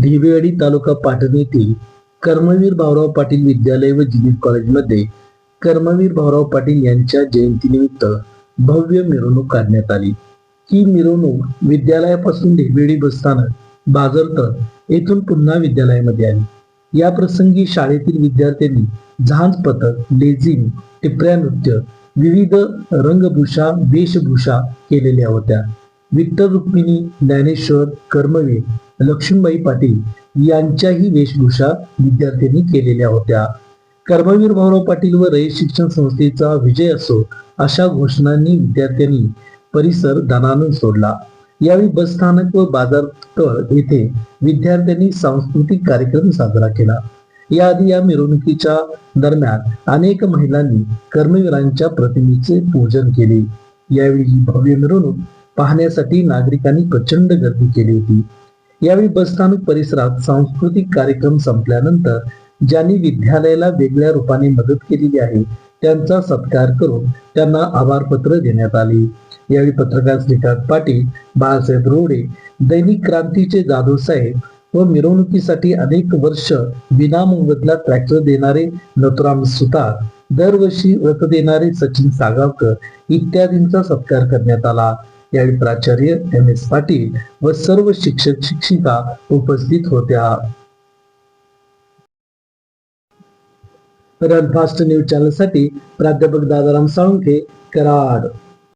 दिवेवाडी तालुका पाटण येथील कर्मवीर भाऊराव पाटील विद्यालय व ज्युनियर कॉलेजमध्ये कर्मवीर भाऊराव पाटील यांच्या जयंतीनिमित्त भव्य मिरवणूक काढण्यात आली. ही मिरवणूक विद्यालयापासून ढिबेडी बसस्थानक बाजारतळ येथून पुन्हा विद्यालयामध्ये आली. या प्रसंगी शाळेतील विद्यार्थ्यांनी झांज पथक लेझिंग टिपऱ्या नृत्य विविध रंगभूषा वेशभूषा केलेल्या होत्या. विठ्ठल रुक्मिणी ज्ञानेश्वर कर्मवीर लक्ष्मीबाई पाटील यांच्याही वेशभूषा विद्यार्थ्यांनी केलेल्या होत्या. कर्मवीर भाऊराव पाटील व रयत शिक्षण संस्थेचा विजय असो अशा घोषणांनी विद्यार्थ्यांनी परिसर दणानून सोडला. यावेळी बस स्थानक व बाजारतळ येथे विद्यार्थ्यांनी सांस्कृतिक कार्यक्रम साजरा केला. याआधी या मिरवणुकीच्या दरम्यान अनेक महिलांनी कर्मवीरांच्या प्रतिमेचे पूजन केले. यावेळी ही भव्य मिरवणूक पाहण्यासाठी नागरिकांनी प्रचंड गर्दी केली होती. यावेळी बसस्थानक परिसरात सांस्कृतिक कार्यक्रम संपल्यानंतर ज्यांनी विद्यालयाला वेगळ्या रूपाने मदत केलेली आहे त्यांचा सत्कार करून त्यांना आभारपत्र देण्यात आले. यावेळी पत्रकार श्रीकांत पाटील बाळासाहेब रोडे दैनिक क्रांतीचे जाधव साहेब व मिरवणुकीसाठी अनेक वर्ष विनामोबदला ट्रॅक्टर देणारे नथुराम सुतार दरवर्षी व्रत देणारे सचिन सागावकर इत्यादींचा सत्कार करण्यात आला. यावेळी प्राचार्य एम एस पाटील व सर्व शिक्षक शिक्षिका उपस्थित होत्या. रनफास्ट न्यूज चॅनलसाठी प्राध्यापक दादाराम साळुंखे कराड.